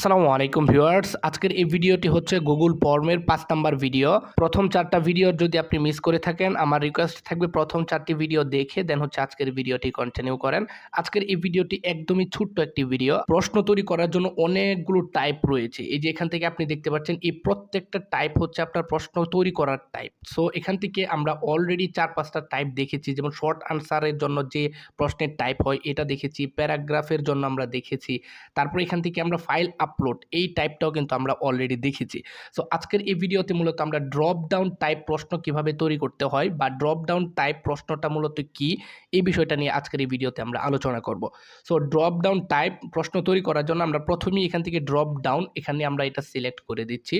আসসালামু আলাইকুম ভিউয়ার্স। আজকের এই ভিডিওটি হচ্ছে গুগল ফর্মের পাঁচ নাম্বার ভিডিও। প্রথম চারটা ভিডিও যদি আপনি মিস করে থাকেন, আমার রিকোয়েস্ট থাকবে প্রথম চারটি ভিডিও দেখে দেন হচ্ছে আজকের ভিডিওটি কন্টিনিউ করেন। আজকের এই ভিডিওটি একদমই ছোট্ট একটি ভিডিও। প্রশ্ন তৈরি করার জন্য অনেকগুলো টাইপ রয়েছে। এই যে এখান থেকে আপনি দেখতে পাচ্ছেন, এই প্রত্যেকটা টাইপ হচ্ছে আপনার প্রশ্ন তৈরি করার টাইপ সো এখান থেকে আমরা অলরেডি চার, পাঁচটা টাইপ দেখেছি। যেমন শর্ট আনসারের জন্য যে প্রশ্নের টাইপ হয়, এটা দেখেছি। প্যারাগ্রাফের জন্য আমরা দেখেছি। তারপর এখান থেকে আমরা ফাইল আপলোড এই টাইপটাও কিন্তু আমরা অলরেডি দেখেছি। সো আজকের এই ভিডিওতে মূলত আমরা ড্রপ ডাউন টাইপ প্রশ্ন কীভাবে তৈরি করতে হয় বা ড্রপ ডাউন টাইপ প্রশ্নটা মূলত কি, এই বিষয়টা নিয়ে আজকের এই ভিডিওতে আমরা আলোচনা করব। সো ড্রপ ডাউন টাইপ প্রশ্ন তৈরি করার জন্য আমরা প্রথমেই এখান থেকে ড্রপ ডাউন এখানে আমরা এটা সিলেক্ট করে দিচ্ছি।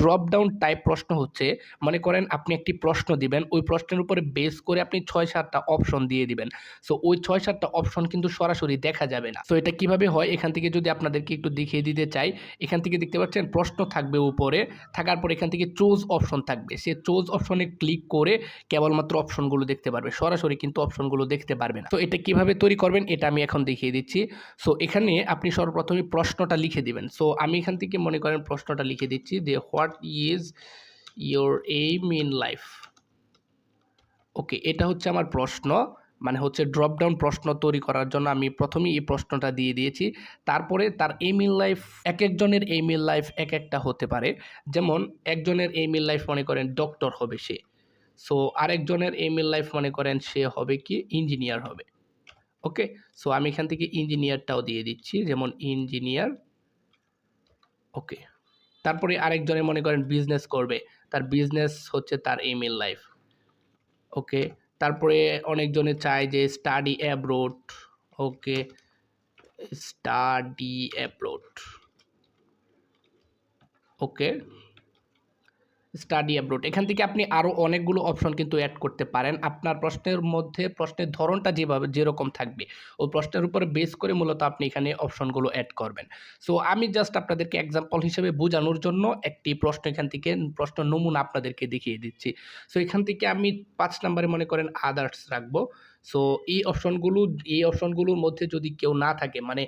ড্রপ ডাউন টাইপ প্রশ্ন হচ্ছে, মনে করেন আপনি একটি প্রশ্ন দিবেন, ওই প্রশ্নের উপরে বেস করে আপনি ছয় সাতটা অপশন দিয়ে দিবেন। সো ওই ছয় সাতটা অপশন কিন্তু সরাসরি দেখা যাবে না। সো এটা কীভাবে হয়? এখান থেকে যদি আপনাদেরকে একটু দেখিয়ে দিতে চাই, এখান থেকে দেখতে পাচ্ছেন প্রশ্ন থাকবে উপরে। থাকার পর এখান থেকে চোজ অপশন থাকবে। সে চোজ অপশনে ক্লিক করে কেবলমাত্র অপশনগুলো দেখতে পারবে। সরাসরি কিন্তু অপশনগুলো দেখতে পারবে না। তো এটা কীভাবে তৈরি করবেন এটা আমি এখন দেখিয়ে দিচ্ছি। সো এখানে আপনি সর্বপ্রথমে প্রশ্নটা লিখে দিবেন। সো আমি এখান থেকে মনে করেন প্রশ্নটা লিখে দিচ্ছি যে what is your aim in life? Okay এটা হচ্ছে আমার প্রশ্ন। মানে হচ্ছে ড্রপ ডাউন প্রশ্ন তৈরি করার জন্য আমি প্রথমেই এই প্রশ্নটা দিয়ে দিয়েছি। তারপরে তার এইমিল লাইফ এক একজনের এইমিল লাইফ এক একটা হতে পারে। যেমন একজনের এইমিল লাইফ মনে করেন ডক্টর হবে সে। সো আরেকজনের এইমিল লাইফ মনে করেন সে হবে কি? ইঞ্জিনিয়ার হবে। ওকে সো আমি এখান থেকে ইঞ্জিনিয়ারটাও দিয়ে দিচ্ছি। যেমন ইঞ্জিনিয়ার ওকে তারপরে আরেকজনে মনে করেন বিজনেস করবে। তার বিজনেস হচ্ছে তার ইমেল লাইফ ওকে তারপরে অনেকজনে চায় যে study abroad okay study abroad okay study abroad এখান থেকে আপনি আরও অনেকগুলো অপশন কিন্তু অ্যাড করতে পারেন। আপনার প্রশ্নের মধ্যে প্রশ্নের ধরনটা যেভাবে, যেরকম থাকবে, ও প্রশ্নের উপরে বেস করে মূলত আপনি এখানে অপশনগুলো অ্যাড করবেন। সো আমি জাস্ট আপনাদেরকে এক্সাম্পল হিসেবে বোঝানোর জন্য একটি প্রশ্ন এখান থেকে, প্রশ্ন নমুনা আপনাদেরকে দেখিয়ে দিচ্ছি। সো এখান থেকে আমি পাঁচ নম্বরে মনে করেন আদার্স রাখব। সো এই অপশনগুলো, এই অপশনগুলোর মধ্যে যদি কেউ না থাকে মানে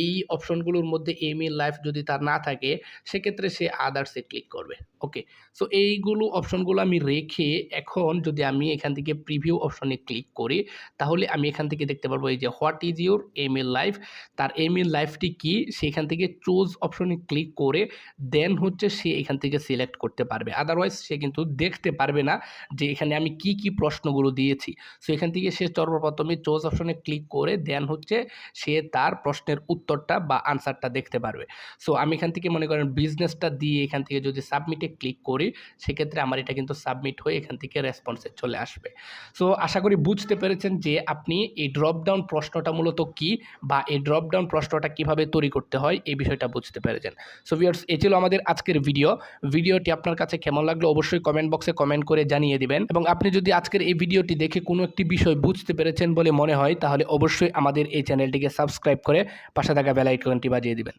এই অপশনগুলোর মধ্যে এমএল লাইফ যদি তার না থাকে, সেক্ষেত্রে সে আদার্সে ক্লিক করবে। ওকে সো এইগুলো অপশনগুলো আমি রেখে এখন যদি আমি এখান থেকে প্রিভিউ অপশনে ক্লিক করি, তাহলে আমি এখান থেকে দেখতে পারব এই যে what is your aim in life তার এমএল লাইফটি কি? সেখান থেকে চুজ অপশনে ক্লিক করে দেন হচ্ছে সে এখান থেকে সিলেক্ট করতে পারবে। আদারওয়াইজ সে কিন্তু দেখতে পারবে না যে এখানে আমি কি কি প্রশ্নগুলো দিয়েছি। সো এখান থেকে সে সর্বপ্রথমে চোজ অপশনে ক্লিক করে দেন হচ্ছে সে তার প্রশ্নের উত্তরটা বা আনসারটা দেখতে পারবে। সো আমি এখান থেকে মনে করেন বিজনেসটা দিয়ে এখান থেকে যদি সাবমিটে ক্লিক করি, সেক্ষেত্রে আমার এটা কিন্তু সাবমিট হয়ে এখান থেকে রেসপন্সে চলে আসবে। সো আশা করি বুঝতে পেরেছেন যে আপনি এই ড্রপডাউন প্রশ্নটা মূলত কি বা এই ড্রপডাউন প্রশ্নটা কীভাবে তৈরি করতে হয়, এই বিষয়টা বুঝতে পেরেছেন। সো ভিউয়ার্স এই ছিল আমাদের আজকের ভিডিও ভিডিওটি আপনার কাছে কেমন লাগল অবশ্যই কমেন্ট বক্সে কমেন্ট করে জানিয়ে দিবেন। এবং আপনি যদি আজকের এই ভিডিওটি দেখে কোনো একটি বিষয় বুঝতে পেরেছেন বলে মনে হয়, তাহলে অবশ্যই আমাদের এই চ্যানেলটিকে সাবস্ক্রাইব করে পাশে থাকা বেলাইকনটি বাজিয়ে দিবেন।